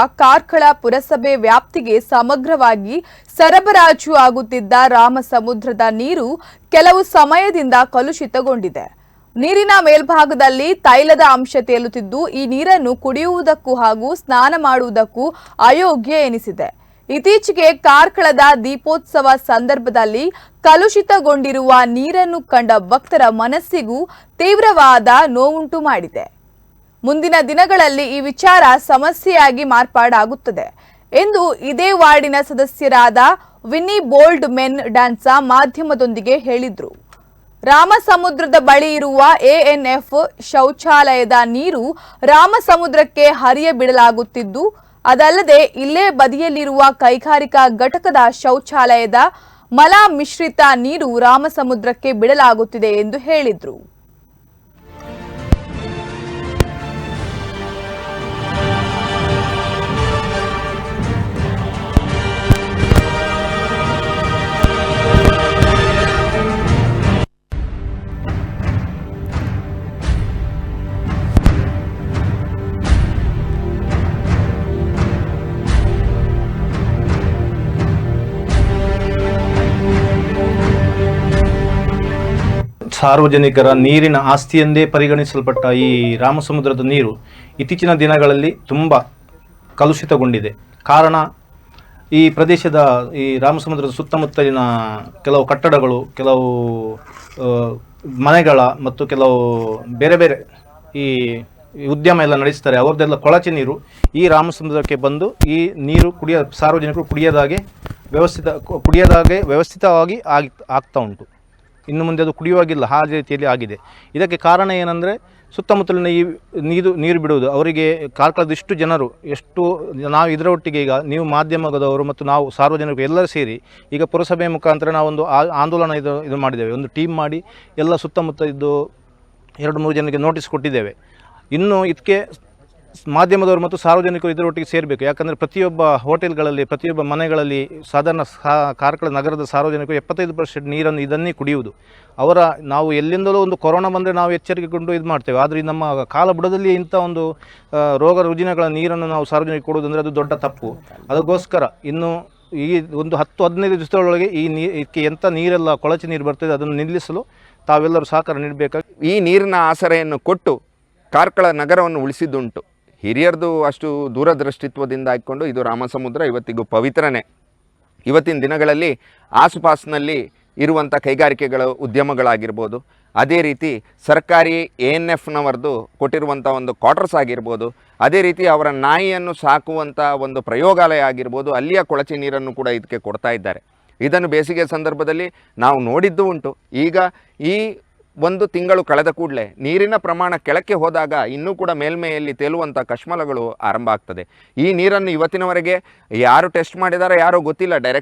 ಕಾರ್ಕಳ ಪುರಸಭೆ ವ್ಯಾಪ್ತಿಗೆ ಸಮಗ್ರವಾಗಿ ಸರಬರಾಜು ಆಗುತ್ತಿದ್ದ ರಾಮಸಮುದ್ರದ ನೀರು ಕೆಲವು ಸಮಯದಿಂದ ಕಲುಷಿತಗೊಂಡಿದೆ. ನೀರಿನ ಮೇಲ್ಭಾಗದಲ್ಲಿ ತೈಲದ ಅಂಶ ತೇಲುತ್ತಿದ್ದು, ಈ ನೀರನ್ನು ಕುಡಿಯುವುದಕ್ಕೂ ಹಾಗೂ ಸ್ನಾನ ಮಾಡುವುದಕ್ಕೂ ಅಯೋಗ್ಯ ಎನಿಸಿದೆ. ಇತ್ತೀಚೆಗೆ ಕಾರ್ಕಳದ ದೀಪೋತ್ಸವ ಸಂದರ್ಭದಲ್ಲಿ ಕಲುಷಿತಗೊಂಡಿರುವ ನೀರನ್ನು ಕಂಡ ಭಕ್ತರ ಮನಸ್ಸಿಗೂ ತೀವ್ರವಾದ ನೋವುಂಟು ಮಾಡಿದೆ. ಮುಂದಿನ ದಿನಗಳಲ್ಲಿ ಈ ವಿಚಾರ ಸಮಸ್ಯೆಯಾಗಿ ಮಾರ್ಪಾಡಾಗುತ್ತದೆ ಎಂದು ಇದೇ ವಾರ್ಡಿನ ಸದಸ್ಯರಾದ ವಿನ್ನಿ ಬೋಲ್ಡ್ ಮೆನ್ ಡ್ಯಾನ್ಸ ಮಾಧ್ಯಮದೊಂದಿಗೆ ಹೇಳಿದ್ರು. ರಾಮಸಮುದ್ರದ ಬಳಿ ಇರುವ ಎಎನ್ಎಫ್ ಶೌಚಾಲಯದ ನೀರು ರಾಮಸಮುದ್ರಕ್ಕೆ ಹರಿಯ ಬಿಡಲಾಗುತ್ತಿದ್ದು, ಅದಲ್ಲದೆ ಇಲ್ಲೇ ಬದಿಯಲ್ಲಿರುವ ಕೈಗಾರಿಕಾ ಘಟಕದ ಶೌಚಾಲಯದ ಮಲ ಮಿಶ್ರಿತ ನೀರು ರಾಮಸಮುದ್ರಕ್ಕೆ ಬಿಡಲಾಗುತ್ತಿದೆ ಎಂದು ಹೇಳಿದ್ರು. ಸಾರ್ವಜನಿಕರ ನೀರಿನ ಆಸ್ತಿಯೆಂದೇ ಪರಿಗಣಿಸಲ್ಪಟ್ಟ ಈ ರಾಮಸಮುದ್ರದ ನೀರು ಇತ್ತೀಚಿನ ದಿನಗಳಲ್ಲಿ ತುಂಬ ಕಲುಷಿತಗೊಂಡಿದೆ. ಕಾರಣ, ಈ ಪ್ರದೇಶದ, ಈ ರಾಮಸಮುದ್ರದ ಸುತ್ತಮುತ್ತಲಿನ ಕೆಲವು ಕಟ್ಟಡಗಳು, ಕೆಲವು ಮನೆಗಳ ಮತ್ತು ಕೆಲವು ಬೇರೆ ಬೇರೆ ಈ ಉದ್ಯಮ ಎಲ್ಲ ನಡೆಸ್ತಾರೆ. ಅವ್ರದ್ದೆಲ್ಲ ಕೊಳಚೆ ನೀರು ಈ ರಾಮಸಮುದ್ರಕ್ಕೆ ಬಂದು ಈ ನೀರು ಕುಡಿಯ, ಸಾರ್ವಜನಿಕರು ಕುಡಿಯದಾಗೆ ವ್ಯವಸ್ಥಿತ, ಕುಡಿಯದಾಗೆ ವ್ಯವಸ್ಥಿತವಾಗಿ ಆಗಿ, ಆಗ್ತಾ ಉಂಟು. ಇನ್ನು ಮುಂದೆ ಅದು ಕುಡಿಯುವಾಗಿಲ್ಲ ಆ ರೀತಿಯಲ್ಲಿ ಆಗಿದೆ. ಇದಕ್ಕೆ ಕಾರಣ ಏನಂದರೆ ಸುತ್ತಮುತ್ತಲಿನ ಈ ನೀರು ನೀರು ಬಿಡುವುದು. ಅವರಿಗೆ ಕಾರ್ಕಳದ ಇಷ್ಟು ಜನರು, ಎಷ್ಟು ನಾವು ಇದರ ಒಟ್ಟಿಗೆ ಈಗ ನೀವು ಮಾಧ್ಯಮದವರು ಮತ್ತು ನಾವು ಸಾರ್ವಜನಿಕರು ಎಲ್ಲರೂ ಸೇರಿ ಈಗ ಪುರಸಭೆ ಮುಖಾಂತರ ನಾವೊಂದು ಆ- ಆಂದೋಲನ ಇದು ಇದು ಮಾಡಿದ್ದೇವೆ. ಒಂದು ಟೀಮ್ ಮಾಡಿ ಎಲ್ಲ ಸುತ್ತಮುತ್ತ ಇದ್ದು ಎರಡು, ಮೂರು ಜನರಿಗೆ ನೋಟಿಸ್ ಕೊಟ್ಟಿದ್ದೇವೆ. ಇನ್ನು ಇದಕ್ಕೆ ಮಾಧ್ಯಮದವರು ಮತ್ತು ಸಾರ್ವಜನಿಕರು ಇದರೊಟ್ಟಿಗೆ ಸೇರಬೇಕು. ಯಾಕಂದರೆ ಪ್ರತಿಯೊಬ್ಬ ಹೋಟೆಲ್ಗಳಲ್ಲಿ, ಪ್ರತಿಯೊಬ್ಬ ಮನೆಗಳಲ್ಲಿ ಸಾಧಾರಣ ಕಾರ್ಕಳ ನಗರದ ಸಾರ್ವಜನಿಕರು ಎಪ್ಪತ್ತೈದು ಪರ್ಸೆಂಟ್ ನೀರನ್ನು ಇದನ್ನೇ ಕುಡಿಯುವುದು. ಅವರ, ನಾವು ಎಲ್ಲಿಂದಲೂ ಒಂದು ಕೊರೋನಾ ಬಂದರೆ ನಾವು ಎಚ್ಚರಿಕೆಗೊಂಡು ಇದು ಮಾಡ್ತೇವೆ. ಆದರೆ ನಮ್ಮ ಕಾಲ ಬುಡದಲ್ಲಿ ಇಂಥ ಒಂದು ರೋಗ ರುಜಿನಗಳ ನೀರನ್ನು ನಾವು ಸಾರ್ವಜನಿಕ ಕೊಡುವುದಂದರೆ ಅದು ದೊಡ್ಡ ತಪ್ಪು. ಅದಕ್ಕೋಸ್ಕರ ಇನ್ನು ಈ ಒಂದು ಹತ್ತು, ಹದಿನೈದು ದಿವಸದೊಳಗೆ ಈ ನೀ, ಇದಕ್ಕೆ ಎಂಥ ನೀರೆಲ್ಲ, ಕೊಳಚೆ ನೀರು ಬರ್ತದೆ ಅದನ್ನು ನಿಲ್ಲಿಸಲು ತಾವೆಲ್ಲರೂ ಸಹಕಾರ ನೀಡಬೇಕಾಗಿ. ಈ ನೀರಿನ ಆಸರೆಯನ್ನು ಕೊಟ್ಟು ಕಾರ್ಕಳ ನಗರವನ್ನು ಉಳಿಸಿದ್ದುಂಟು. ಹಿರಿಯರದು ಅಷ್ಟು ದೂರದೃಷ್ಟಿತ್ವದಿಂದ ಹಾಕ್ಕೊಂಡು ಇದು ರಾಮಸಮುದ್ರ ಇವತ್ತಿಗೂ ಪವಿತ್ರನೇ. ಇವತ್ತಿನ ದಿನಗಳಲ್ಲಿ ಆಸುಪಾಸಿನಲ್ಲಿ ಇರುವಂಥ ಕೈಗಾರಿಕೆಗಳು ಉದ್ಯಮಗಳಾಗಿರ್ಬೋದು, ಅದೇ ರೀತಿ ಸರ್ಕಾರಿ ಎ ಎನ್ ಎಫ್ನವರದು ಕೊಟ್ಟಿರುವಂಥ ಒಂದು ಕ್ವಾರ್ಟರ್ಸ್ ಆಗಿರ್ಬೋದು, ಅದೇ ರೀತಿ ಅವರ ನಾಯಿಯನ್ನು ಸಾಕುವಂಥ ಒಂದು ಪ್ರಯೋಗಾಲಯ ಆಗಿರ್ಬೋದು, ಅಲ್ಲಿಯ ಕೊಳಚೆ ನೀರನ್ನು ಕೂಡ ಇದಕ್ಕೆ ಕೊಡ್ತಾ ಇದ್ದಾರೆ. ಇದನ್ನು ಬೇಸಿಗೆ ಸಂದರ್ಭದಲ್ಲಿ ನಾವು ನೋಡಿದ್ದು ಉಂಟು. ಈಗ ಈ ಒಂದು ತಿಂಗಳು ಕಳೆದ ಕೂಡಲೇ ನೀರಿನ ಪ್ರಮಾಣ ಕೆಳಕ್ಕೆ ಹೋದಾಗ ಇನ್ನೂ ಕೂಡ ಮೇಲ್ಮೆಯಲ್ಲಿ ತೇಲುವಂಥ ಕಶ್ಮಲಗಳು ಆರಂಭ ಆಗ್ತದೆ. ಈ ನೀರನ್ನು ಇವತ್ತಿನವರೆಗೆ ಯಾರು ಟೆಸ್ಟ್ ಮಾಡಿದಾರೋ ಯಾರೋ ಗೊತ್ತಿಲ್ಲ. ಡೈರೆಕ್ಟ್